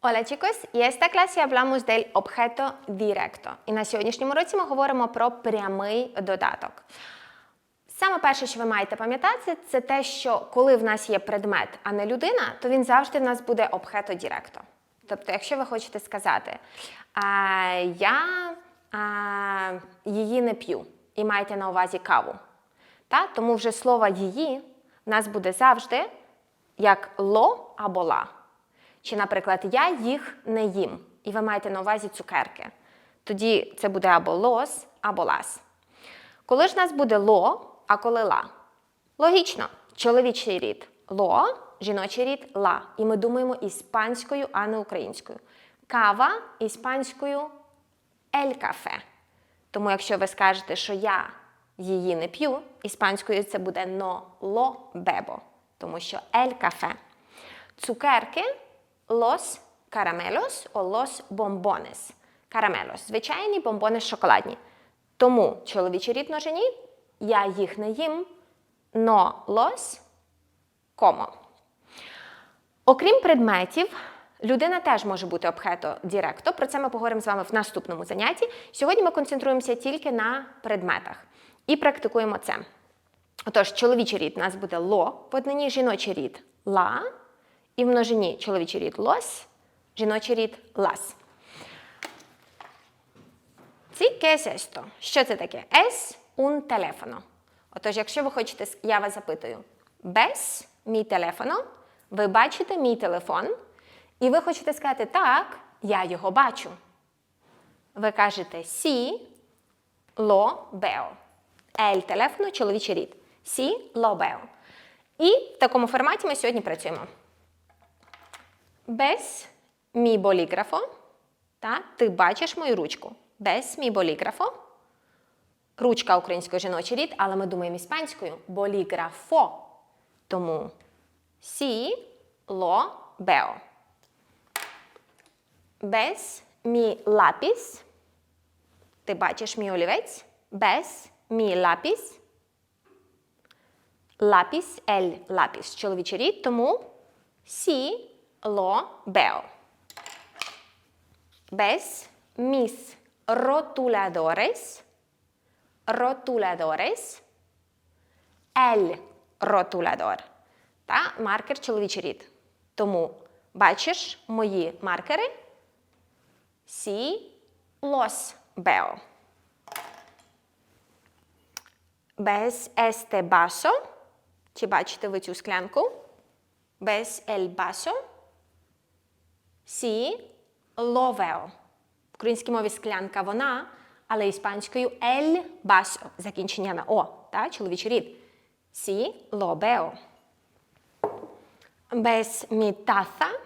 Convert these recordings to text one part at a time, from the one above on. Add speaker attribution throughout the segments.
Speaker 1: Hola chicos, y esta clase hablamos del objeto directo. І на сьогоднішньому році ми говоримо про прямий додаток. Саме перше, що ви маєте пам'ятати, це те, що коли в нас є предмет, а не людина, то він завжди в нас буде обхето діректо. Тобто, якщо ви хочете сказати, а, я а, її не п'ю і маєте на увазі каву, та? тому вже слово її в нас буде завжди як ло або ла. Чи, наприклад, я їх не їм, і ви маєте на увазі цукерки. Тоді це буде або лос, або лас. Коли ж нас буде ло, а коли ла? Логічно, чоловічий рід ло, жіночий рід ла. І ми думаємо іспанською, а не українською. Кава іспанською ель кафе. Тому якщо ви скажете, що я її не п'ю, іспанською це буде но ло бебо, тому що ель кафе. Цукерки los caramelos о los bombones. Карамелос. Звичайні бомбони шоколадні. Тому чоловічий рід множині я їх не їм, но los como. Окрім предметів, людина теж може бути обхето діректо. Про це ми поговоримо з вами в наступному занятті. Сьогодні ми концентруємося тільки на предметах і практикуємо це. Отож, чоловічий рід у нас буде ло, в однині жіночий рід ла, і в множині чоловічий рід лос, жіночий рід лас. ¿qué? Що це таке? Es un teléfono. Отож, якщо ви хочете, я вас запитую, без мій телефоно, ви бачите мій телефон, і ви хочете сказати, так, я його бачу. Ви кажете сі, ло бео. Ель телефону чоловічий рід. Сі ло бео. І в такому форматі ми сьогодні працюємо. Без мій боліграфо. Та, ти бачиш мою ручку. Без мій боліграфо. Ручка українською жіночий рід, але ми думаємо іспанською боліграфо. Тому сі ло бео. Без мій лапіс. Ти бачиш мій олівець. Без мій лапіс. Лапіс, ель лапіс. Чоловічий рід, тому сі ло бео. Без mis rotuladores. Rotuladores. El rotulador. Та маркер чоловічий рід. Тому бачиш мої маркери. Сі los veo. Без este vaso. Чи бачите ви цю склянку? Без el vaso. Сі veo. В українській мові склянка вона, але іспанською el vaso. Закінчення на о, та, чоловічий рід. Сі veo. Без taza.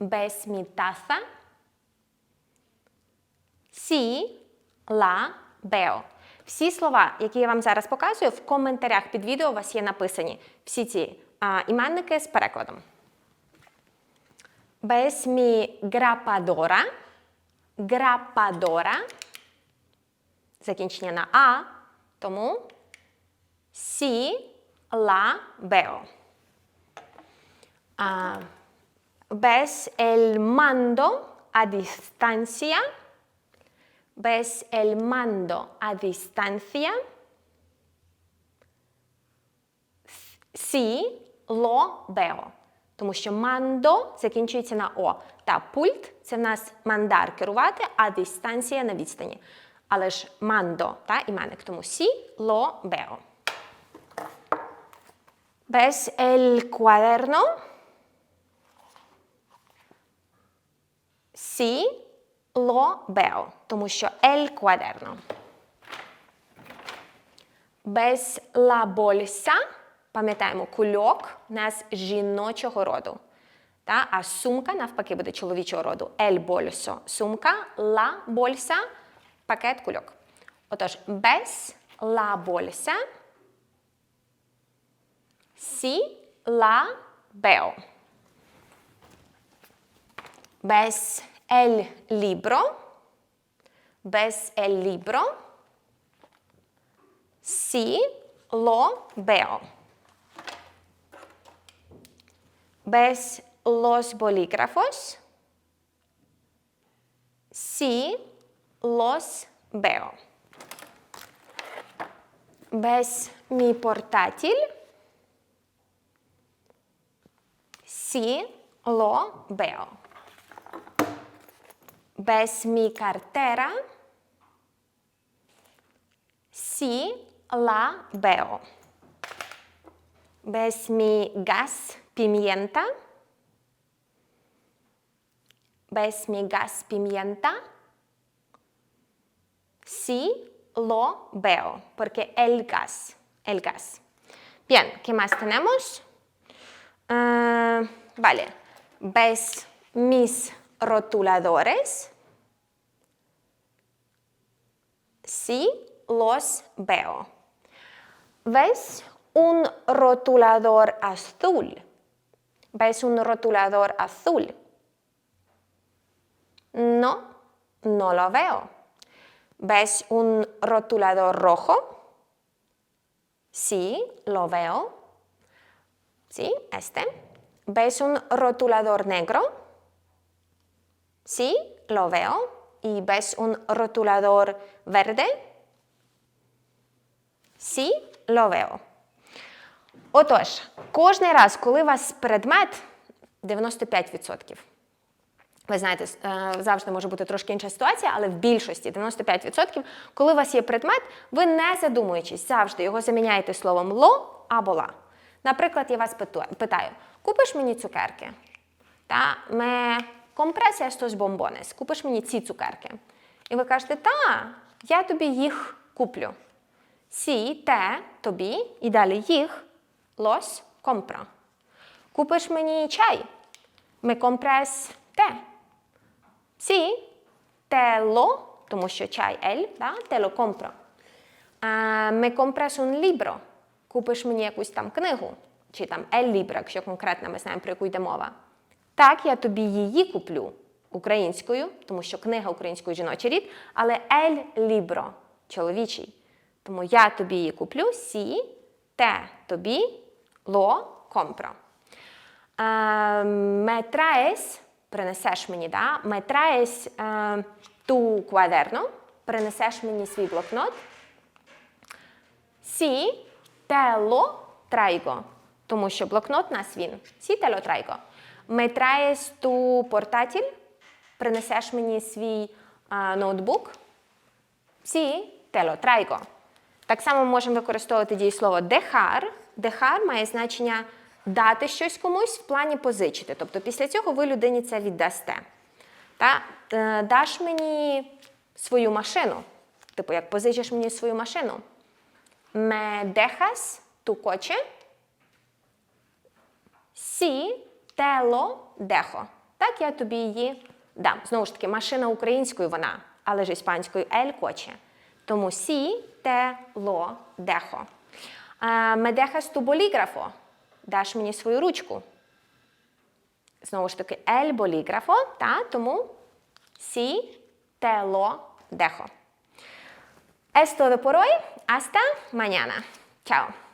Speaker 1: Без taza. Сі ла бео. Всі слова, які я вам зараз показую, в коментарях під відео у вас є написані всі ці а, іменники з перекладом. Без мі грападора. Грападора. Закінчення на А. Тому сі ла бео. А, без el mando a distancia. Ves el mando a distancia. Sí lo veo. Тому що мандо закінчується на О. Та пульт це в нас мандар керувати, а дистанція на відстані. Але ж мандо та іменник, тому сі ло вео. Ves el cuaderno. Sí lo veo, тому що el cuaderno. Без la bolsa, пам'ятаємо, кульок у нас жіночого роду. Та? А сумка навпаки буде чоловічого роду. El bolso – сумка, la bolsa – пакет кульок. Отож, без la bolsa sí la veo. Без el libro. Без el libro. Sí lo veo. Без los bolígrafos. Sí, los veo. ¿Ves mi portátil? Sí, lo veo. ¿Ves mi cartera? Sí, la veo. ¿Ves mi gas pimienta? ¿Ves mi gas pimienta? Sí, lo veo, porque el gas, el gas. Bien, ¿qué más tenemos? Ah, vale, ¿ves mis rotuladores? Sí, los veo. ¿Ves un rotulador azul? ¿Ves un rotulador azul? No, no lo veo. ¿Ves un rotulador rojo? Sí, lo veo. Sí, este. ¿Ves un rotulador negro? Sí, lo veo. ¿Y ves un rotulador verde? Sí, lo veo. Отож, кожний раз, коли у вас предмет 95%. Ви знаєте, е, завжди може бути трошки інша ситуація, але в більшості 95%, коли у вас є предмет, ви не задумуючись, завжди його заміняєте словом ло або ла. Наприклад, я вас питаю: купиш мені цукерки? Та ме компрес estos bombones, купиш мені ці цукерки. І ви кажете, та, я тобі їх куплю. Сі, те, тобі, і далі їх, los compro. Купиш мені чай? Me compres те. Сі, те ло, тому що чай ель, да? те ло compro. А, me compras un libro. Купиш мені якусь там книгу, чи там el libro, якщо конкретно ми знаємо, про яку йде мова. Так, я тобі її куплю українською, тому що книга українською жіночий рід, але el libro чоловічий. Тому я тобі її куплю, сі, те тобі, ло compro. Me traes, принесеш мені, да? me traes tu cuaderno, принесеш мені свій блокнот. Сі, те ло traigo, тому що блокнот нас він. Сі, те ло traigo. Me traes tu portátil, принесеш мені свій е, ноутбук. Сі, те ло traigo. Так само можемо використовувати дієслово dejar. Dejar має значення дати щось комусь в плані позичити. Тобто після цього ви людині це віддасте. Та, е, даш мені свою машину. Типу, як позичиш мені свою машину. Me dejas tu coche? Сі lo dejo. Так, я тобі її дам. Знову ж таки, машина українською вона, але ж іспанською el coche. Тому сі te lo dejas tu bolígrafo? Даш мені свою ручку. Знову ж таки, el bolígrafo, та, тому сі dejo. Es todo por hoy. Hasta mañana. Chao.